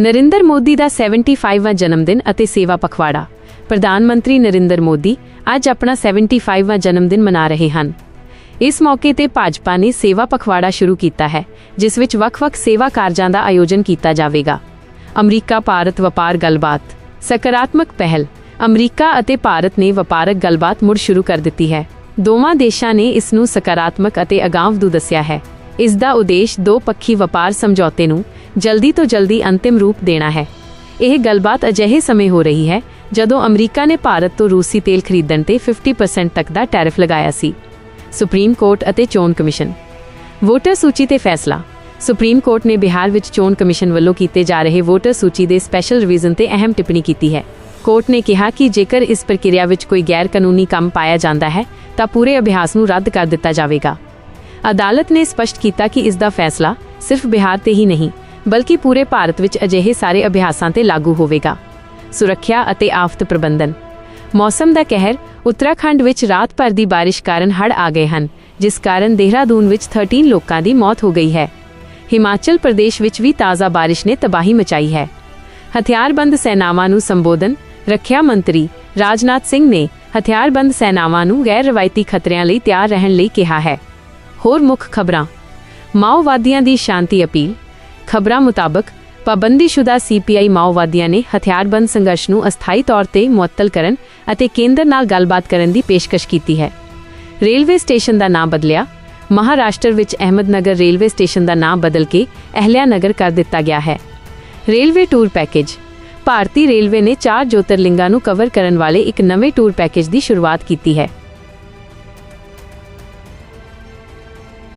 ਨਰਿੰਦਰ ਮੋਦੀ ਦਾ 75ਵਾਂ ਜਨਮ ਦਿਨ ਅਤੇ ਸੇਵਾ ਪਖਵਾੜਾ। ਪ੍ਰਧਾਨ ਮੰਤਰੀ ਨਰਿੰਦਰ ਮੋਦੀ ਅੱਜ ਆਪਣਾ 75ਵਾਂ ਜਨਮ ਦਿਨ ਮਨਾ ਰਹੇ ਹਨ। ਇਸ ਮੌਕੇ ਤੇ ਭਾਜਪਾ ਨੇ ਸੇਵਾ ਪਖਵਾੜਾ ਸ਼ੁਰੂ ਕੀਤਾ ਹੈ, ਜਿਸ ਵਿੱਚ ਵੱਖ-ਵੱਖ ਸੇਵਾ ਕਾਰਜਾਂ ਦਾ ਆਯੋਜਨ ਕੀਤਾ ਜਾਵੇਗਾ। ਅਮਰੀਕਾ ਭਾਰਤ ਵਪਾਰ ਗੱਲਬਾਤ। ਸਕਾਰਾਤਮਕ ਪਹਿਲ। ਅਮਰੀਕਾ ਅਤੇ ਭਾਰਤ ਨੇ ਵਪਾਰਕ ਗੱਲਬਾਤ ਮੁੜ ਸ਼ੁਰੂ ਕਰ ਦਿੱਤੀ ਹੈ। ਦੋਵਾਂ ਦੇਸ਼ਾਂ ਨੇ ਇਸ ਨੂੰ ਸਕਾਰਾਤਮਕ ਅਤੇ ਅਗਾਂਵਦੂ ਦੱਸਿਆ ਹੈ। ਇਸ ਦਾ ਉਦੇਸ਼ ਦੋ ਪੱਖੀ ਵਪਾਰ ਸਮਝੌਤੇ ਨੂੰ ਜਲਦੀ ਤੋਂ ਜਲਦੀ ਅੰਤਿਮ ਰੂਪ ਦੇਣਾ ਹੈ। ਇਹ ਗੱਲਬਾਤ ਅਜਿਹੇ ਸਮੇਂ ਹੋ ਰਹੀ ਹੈ ਜਦੋਂ ਅਮਰੀਕਾ ਨੇ ਭਾਰਤ ਤੋਂ ਰੂਸੀ ਤੇਲ ਖਰੀਦਣ ਤੇ 50% ਤੱਕ ਦਾ ਟੈਰਿਫ ਲਗਾਇਆ ਸੀ। ਸੁਪਰੀਮ ਕੋਰਟ ਅਤੇ ਚੋਣ ਕਮਿਸ਼ਨ। ਵੋਟਰ ਸੂਚੀ ਤੇ ਫੈਸਲਾ। ਸੁਪਰੀਮ ਕੋਰਟ ਨੇ ਬਿਹਾਰ ਵਿੱਚ ਚੋਣ ਕਮਿਸ਼ਨ ਵੱਲੋਂ ਕੀਤੇ ਜਾ ਰਹੇ ਵੋਟਰ ਸੂਚੀ ਦੇ ਸਪੈਸ਼ਲ ਰਿਵੀਜ਼ਨ ਤੇ ਅਹਿਮ ਟਿੱਪਣੀ ਕੀਤੀ ਹੈ। ਕੋਰਟ ਨੇ ਕਿਹਾ ਕਿ ਜੇਕਰ ਇਸ ਪ੍ਰਕਿਰਿਆ ਵਿੱਚ ਕੋਈ ਗੈਰ ਕਾਨੂੰਨੀ ਕੰਮ ਪਾਇਆ ਜਾਂਦਾ ਹੈ, ਤਾਂ ਪੂਰੇ ਅਭਿਆਸ ਨੂੰ ਰੱਦ ਕਰ ਦਿੱਤਾ ਜਾਵੇਗਾ। ਅਦਾਲਤ ਨੇ ਸਪਸ਼ਟ ਕੀਤਾ ਕਿ ਇਸ ਦਾ ਫੈਸਲਾ ਸਿਰਫ ਬਿਹਾਰ ਤੇ ਹੀ ਨਹੀਂ, ਬਲਕਿ ਪੂਰੇ ਭਾਰਤ ਵਿੱਚ ਅਜਿਹੇ ਸਾਰੇ ਅਭਿਆਸਾਂ ਤੇ ਲਾਗੂ ਹੋਵੇਗਾ। ਸੁਰੱਖਿਆ ਅਤੇ ਆਫਤ ਪ੍ਰਬੰਧਨ। ਮੌਸਮ ਦਾ ਕਹਿਰ, ਉੱਤਰਾਖੰਡ ਵਿੱਚ ਰਾਤ ਭਰ ਦੀ ਬਾਰਿਸ਼ ਕਾਰਨ ਹੜ੍ਹ ਆ ਗਏ ਹਨ, ਜਿਸ ਕਾਰਨ ਦੇਹਰਾਦੂਨ ਵਿੱਚ 13 ਲੋਕਾਂ ਦੀ ਮੌਤ ਹੋ ਗਈ ਹੈ। ਹਿਮਾਚਲ ਪ੍ਰਦੇਸ਼ ਵਿੱਚ ਵੀ ਤਾਜ਼ਾ ਬਾਰਿਸ਼ ਨੇ ਤਬਾਹੀ ਮਚਾਈ ਹੈ। ਹਥਿਆਰਬੰਦ ਸੈਨਾਵਾਂ ਨੂੰ ਸੰਬੋਧਨ, ਰੱਖਿਆ ਮੰਤਰੀ ਰਾਜਨਾਥ ਸਿੰਘ ਨੇ ਹਥਿਆਰਬੰਦ ਸੈਨਾਵਾਂ ਨੂੰ ਗੈਰ ਰਵਾਇਤੀ ਖਤਰਿਆਂ ਲਈ ਤਿਆਰ ਰਹਿਣ ਲਈ ਕਿਹਾ ਹੈ। ਹੋਰ ਮੁੱਖ ਖਬਰਾਂ। ਮਾਓਵਾਦੀਆਂ ਦੀ ਸ਼ਾਂਤੀ ਅਪੀਲ। ਖਬਰਾਂ ਮੁਤਾਬਕ, ਪਾਬੰਦੀਸ਼ੁਦਾ ਸੀਪੀਆਈ ਮਾਓਵਾਦੀਆਂ ਨੇ ਹਥਿਆਰਬੰਦ ਸੰਘਰਸ਼ ਨੂੰ ਅਸਥਾਈ ਤੌਰ ਤੇ ਮੁਅੱਤਲ ਕਰਨ ਅਤੇ ਕੇਂਦਰ ਨਾਲ ਗੱਲਬਾਤ ਕਰਨ ਦੀ ਪੇਸ਼ਕਸ਼ ਕੀਤੀ ਹੈ। ਰੇਲਵੇ ਸਟੇਸ਼ਨ ਦਾ ਨਾਮ ਬਦਲਿਆ। ਮਹਾਰਾਸ਼ਟਰ ਵਿੱਚ ਅਹਿਮਦਨਗਰ ਰੇਲਵੇ ਸਟੇਸ਼ਨ ਦਾ ਨਾਮ ਬਦਲ ਕੇ ਅਹਿਲਿਆ ਨਗਰ ਕਰ ਦਿੱਤਾ ਗਿਆ ਹੈ। Railway tour package. ਭਾਰਤੀ ਰੇਲਵੇ ਨੇ ਚਾਰ ਜੋਤਰਲਿੰਗਾਂ ਨੂੰ ਕਵਰ ਕਰਨ ਵਾਲੇ ਇੱਕ ਨਵੇਂ ਟੂਰ ਪੈਕੇਜ ਦੀ ਸ਼ੁਰੂਆਤ ਕੀਤੀ ਹੈ।